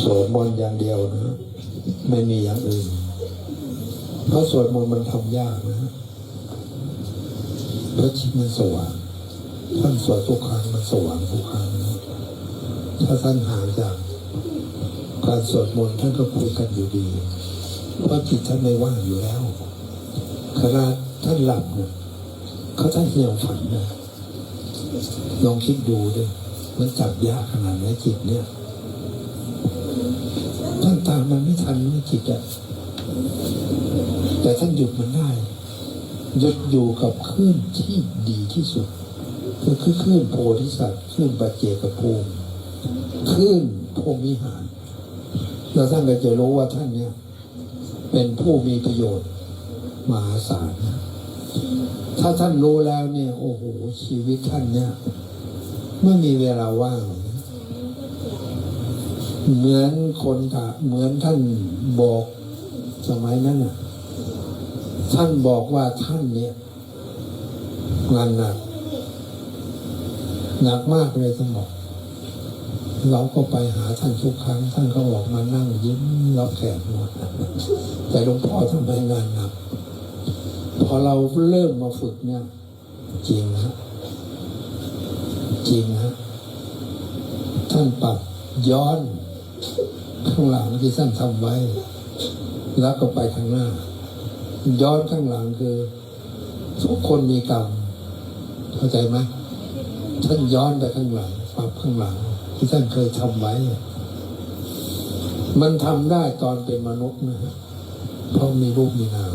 สวดมนต์อย่างเดียวนะ ไม่มีอย่างอื่น เพราะสวดมนต์มันทำยากนะเพราะจิตมันสว่างท่านสวดทุกครั้งมันสว่างทุกครั้งนะถ้าท่านห่างจากการสวดมนต์ท่านก็คุยกันอยู่ดี เพราะจิตท่านไม่ว่างอยู่แล้วขณะท่านหลับเนี่ยเขาท่านเหี่ยวฝันนะลองคิดดูดิ มันจับยากขนาดไหนจิตเนี่ยท่านตามมันไม่ทันไม่จิตอะแต่ท่านหยุดมันได้หยุดอยู่กับคลื่นที่ดีที่สุดก็คือคลื่นโพธิสัตว์คลื่นปัจเจกภูมิคลื่นพรมิหารแล้วท่านก็จะรู้ว่าท่านเนี่ย เป็นผู้มีประโยชน์มหาศาลถ้าท่านรู้แล้วเนี่ย โอ้โหชีวิตท่านเนี่ย ไม่มีเวลาว่าง เหมือนคนถาเหมือนท่านบอกสมัยนั้นน่ะ ท่านบอกว่าท่านเนี่ยงานหนักหนักมากเลยท่านบอกเราก็ไปหาท่านทุกครั้ง ท่านก็บอกมานั่งยิ้มรับแขกหมดแต่หลวงพ่อทำไมงานหนักพอเราเริ่มมาฝึกเนี่ย จริงฮะ จริงฮะท่านปรับย้อนข้างหลังที่ท่านทำไว้ แล้วก็ไปข้างหน้า ย้อนข้างหลังคือ ทุกคนมีกรรมเข้าใจไหมท่านย้อนไปข้างหลังปรับข้างหลัง ที่ท่านเคยทำไว้ มันทำได้ตอนเป็นมนุษย์นะฮะเพราะมีรูปมีนาม